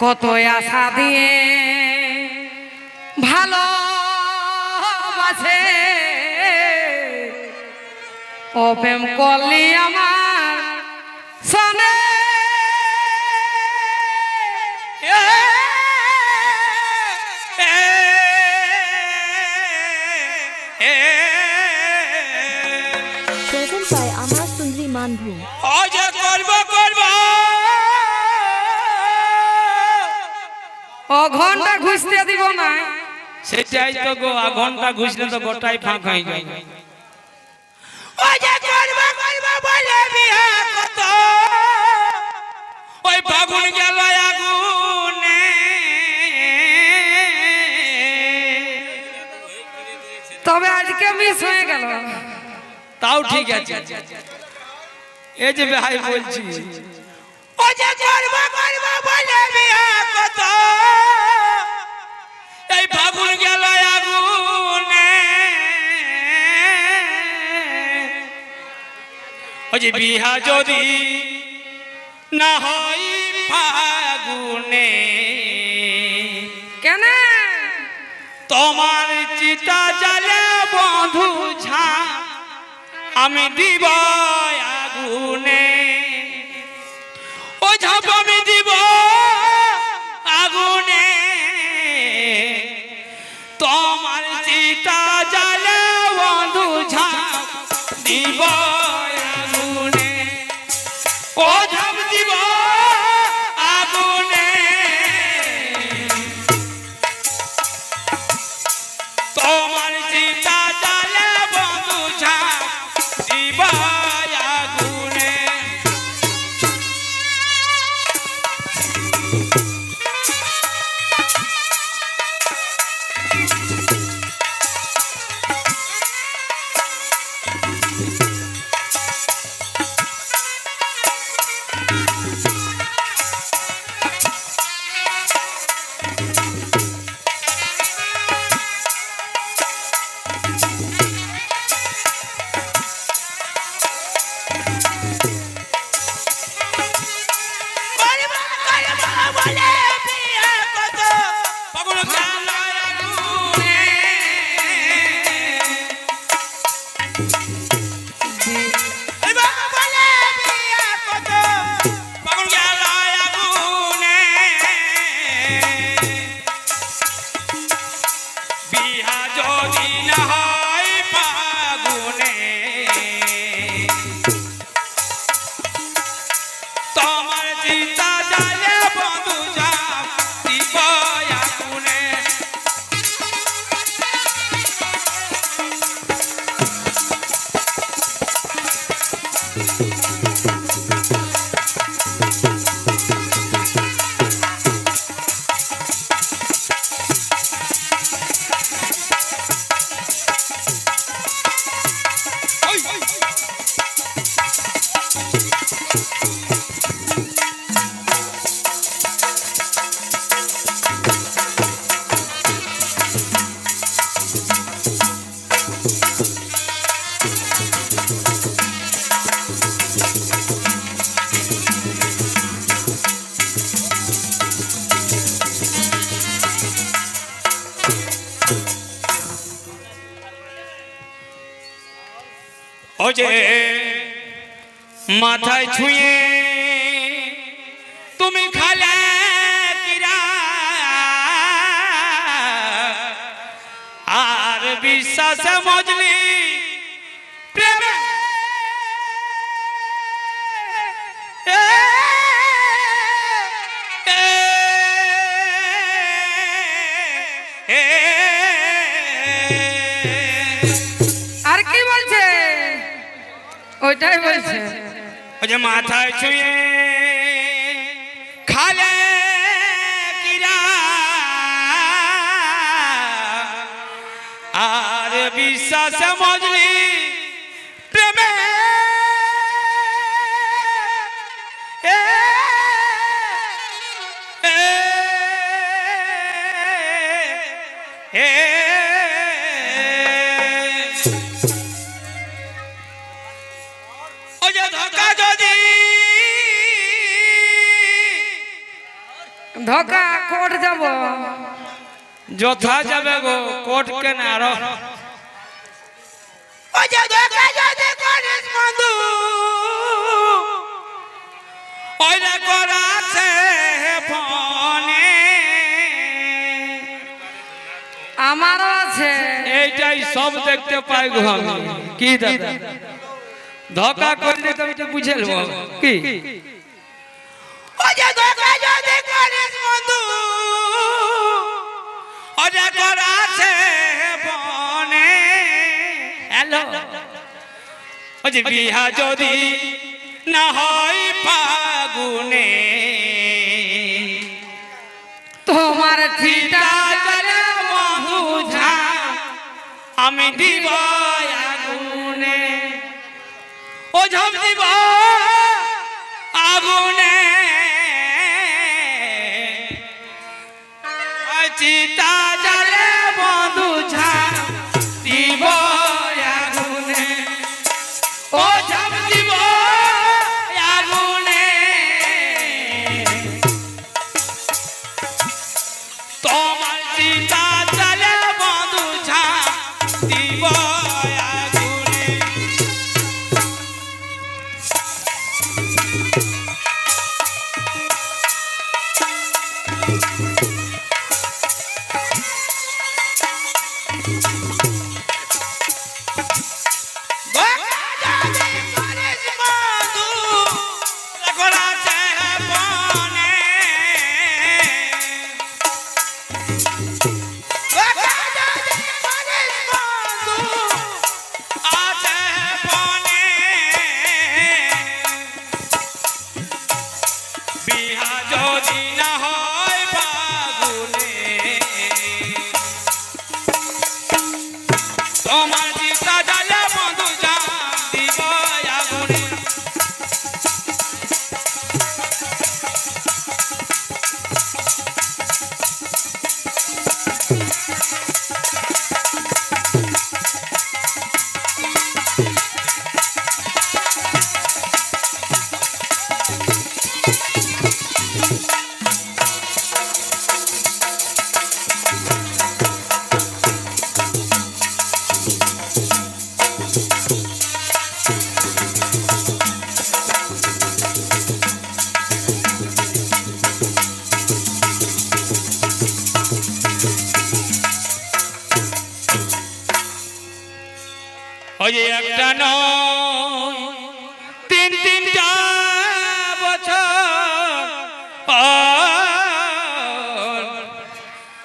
কত আশা দিয়ে ভালো আছে। ও প্রেম করলি আমার সনে ঘণ্টা ঘুষতে দিব না। সেটাই তো গো আ ঘণ্টা ঘুষলে তো গোটাই ফাঁক হয়ে যায়। অজে করব করব বলে বিয়া কত? ওই ফাগুন গেল আগুনে। তবে আজকে মিস হয়ে গেল। তাও ঠিক আছে। এই যে ভাই বলছি। ও যে করব করব বলে বিয়া কত? ফাগুন গেল আগুনে। যে বিহা যদি না হয় ফাগুনে। কেন? তোমার চিতা জালে বন্ধু ঝা আমি দিব আগুনে। দিব বিহা যদি না হয় পাগুনে ও মাথায় ছুঁয়ে তুমি খালে আর বিশ্বাসে মজলি ওইটাই বলছে ও যে মাথায় ছুঁয়ে খালে কিরা আর বিশ্বাস যথা যাবে গো কোট কেন আরও ও যে ধোকা যদি করিস বন্ধু। ওইটা করাছে ফোনে। আমারও আছে। এইটাই সব দেখতে পাই গো আমি। কি দাদা? ধোকা করলে তো এটা বুঝে নেব। কি? করাছে হ্যালো। ও বিহা যদি না হয় ফাগুনে। তোমার ঠিটা চিতা জলে আমি দিব আগুনে। ও ঝম দিব আগুনে। ধোকা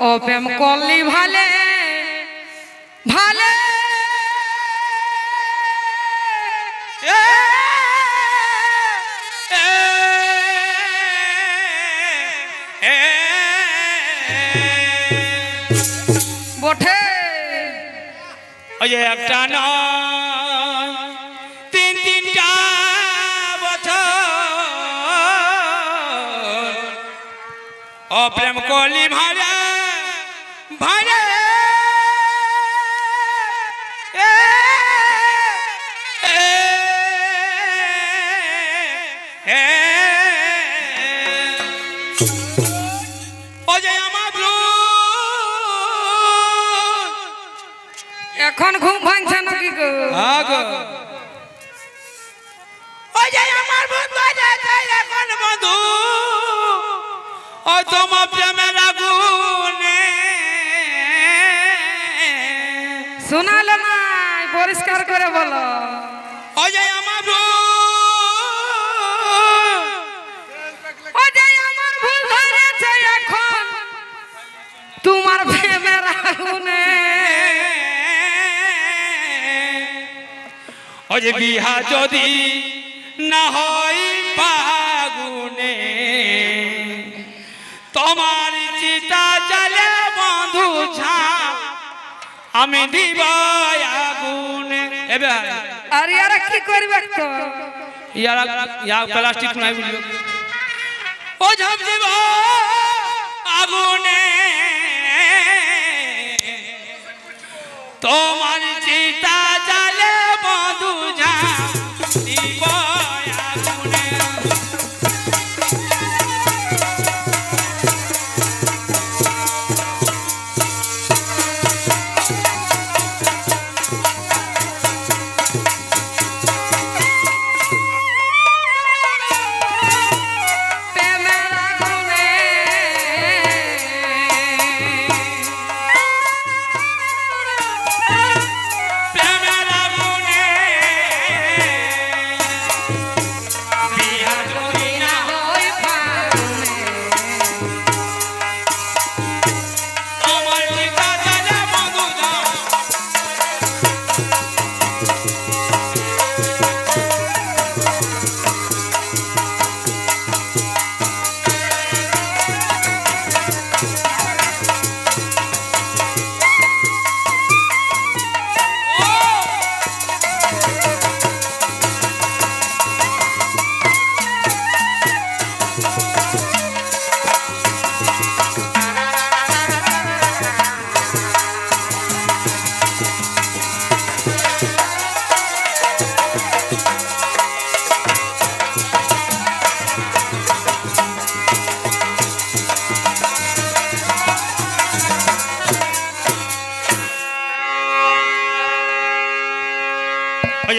ও প্রেম করলি ভালে ভালে। এ, ওই একটা নয়। ও প্রেম কলি তোমার প্রেমের আগুনে শোনালো না পরিষ্কার করে বলো ও যে আমার ও আমার ভুল ধরেছে এখন তোমার প্রেমের আগুনে ও যে বিহা যদি না হয় পাগুনে আমি দিবাই আগুন। এবে আর ইয়ারা কি করবে তো ইয়ারা ইয়া প্লাস্টিক নাই বুঝলো। ও ঝাপ দিব আগুনে। তোমার চিতা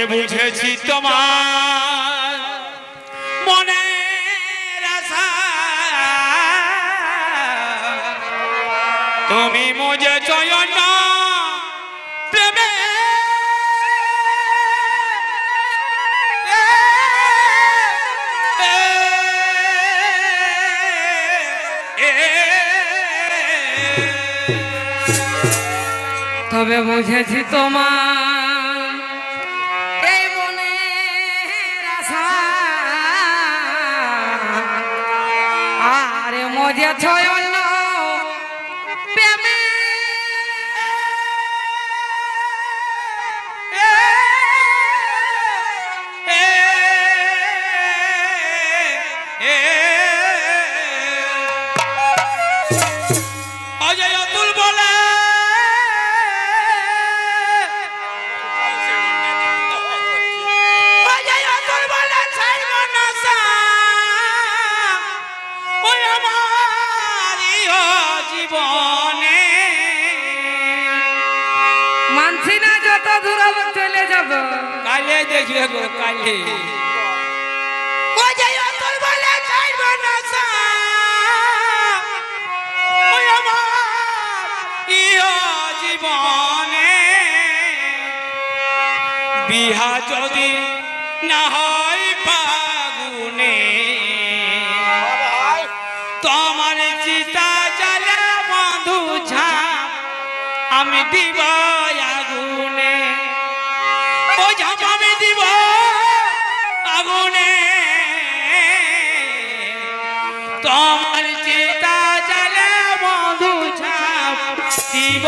বুঝেছি তোমার মনে তুমি মুঝে চয়ন তবে বুঝেছি তোমার দেখবে গো কালে অজয় বলে ছাড়ব না ওই আমার ইহ জীবনে। বিহা যদি না হয় ফাগুনে তোমার চিতা জ্বালা বন্ধু ঝাপ আমি দিব আগুনে। ও ঝাপ আমি দিব আগুনে। তোমার চিতা চলে মধু ছাপ দিব।